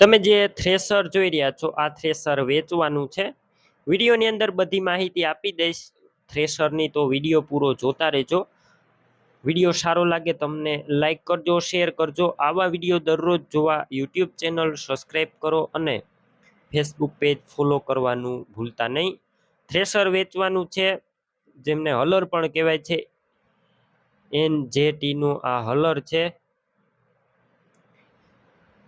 તમે જે થ્રેસર જોઈ રહ્યા છો, આ થ્રેસર વેચવાનું છે. વિડીયોની અંદર બધી માહિતી આપી દઈશ. થ્રેસરની તો વીડિયો પૂરો જોતા રહેજો. વીડિયો સારો લાગે તમને લાઈક કરજો શેર કરજો. આવા વીડિયો દરરોજ જોવા યુટ્યુબ ચેનલ સબસ્ક્રાઈબ કરો અને ફેસબુક પેજ ફોલો કરવાનું ભૂલતા નહીં. થ્રેસર વેચવાનું છે, જેમને હલર પણ કહેવાય છે. એન જે ટીનું આ હલર છે.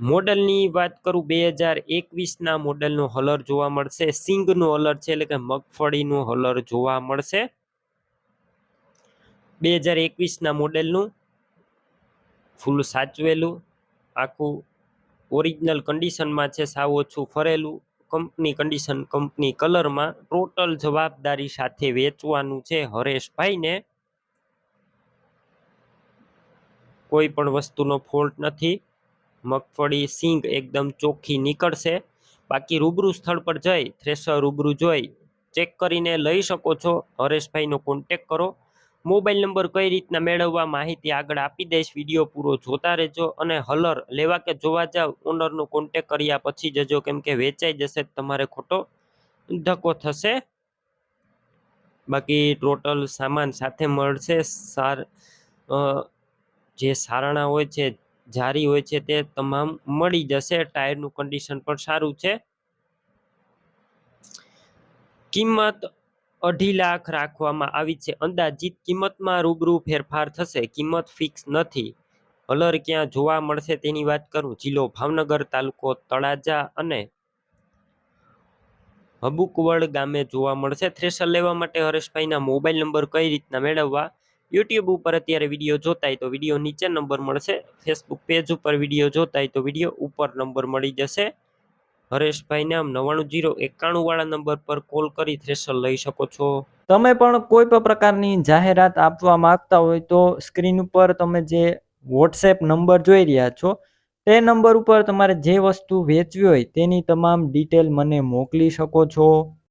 મોડલની વાત કરું, બે હજાર એકવીસના મોડલનો હલર જોવા મળશે. સિંગનો હલર છે, એટલે કે મગફળીનો હલર જોવા મળશે. બે હજાર એકવીસના મોડેલનું ફૂલ સાચવેલું, આખું ઓરિજિનલ કન્ડિશનમાં છે, સાવ ઓછું ફરેલું. કંપની કન્ડિશન, કંપની કલરમાં ટોટલ જવાબદારી સાથે વેચવાનું છે હરેશભાઈને. કોઈ પણ વસ્તુનો ફોલ્ટ નથી. મગફળી, સિંગ એકદમ ચોખ્ખી નીકળશે. બાકી રૂબરૂ સ્થળ પર જઈ થ્રેસર રૂબરૂ જોઈ ચેક કરીને લઈ શકો છો. હરેશભાઈનો કોન્ટેક કરો. મોબાઈલ નંબર કઈ રીતના મેળવવા માહિતી આગળ આપી દઈશ. વીડિયો પૂરો જોતા રહેજો અને હલર લેવા કે જોવા જાવ ઓનરનો કોન્ટેક કર્યા પછી જજો કેમ કે વેચાઈ જશે તમારે ખોટો. ધક્કો થશે. બાકી ટોટલ સામાન સાથે મળશે. સાર જે સારણા હોય છે જારી હોય છે તે તમામ મળી જશે. ટાયરનું કન્ડિશન પણ સારું છે. કિંમત અઢી લાખ રાખવામાં આવી છે. અંદાજિત કિંમતમાં રૂબરૂ ફેરફાર થશે. કિંમત ફિક્સ નથી. હલર ક્યાં જોવા મળશે તેની વાત કરું. જિલ્લો ભાવનગર, તાલુકો તળાજા અને હબુકવડ ગામે જોવા મળશે. થ્રેસર લેવા માટે હરેશભાઈના મોબાઈલ નંબર કઈ રીતના મેળવવા? યુટ્યુબ ઉપર અત્યારે વીડિયો જોતા હોય તો વીડિયો નીચે નંબર મળશે. ફેસબુક પેજ ઉપર વીડિયો જોતા હોય તો વીડિયો ઉપર નંબર મળી જશે. હરેશભાઈ નામ નવ્વાણું જીરો એકાણું વાળા નંબર પર કોલ કરી થ્રેશર લઈ શકો છો. તમે પણ કોઈ પણ પ્રકારની જાહેરાત આપવા માંગતા હોય તો સ્ક્રીન ઉપર તમે જે વોટ્સએપ નંબર જોઈ રહ્યા છો, તે નંબર ઉપર તમારે જે વસ્તુ વેચવી હોય તેની તમામ ડિટેલ મને મોકલી શકો છો.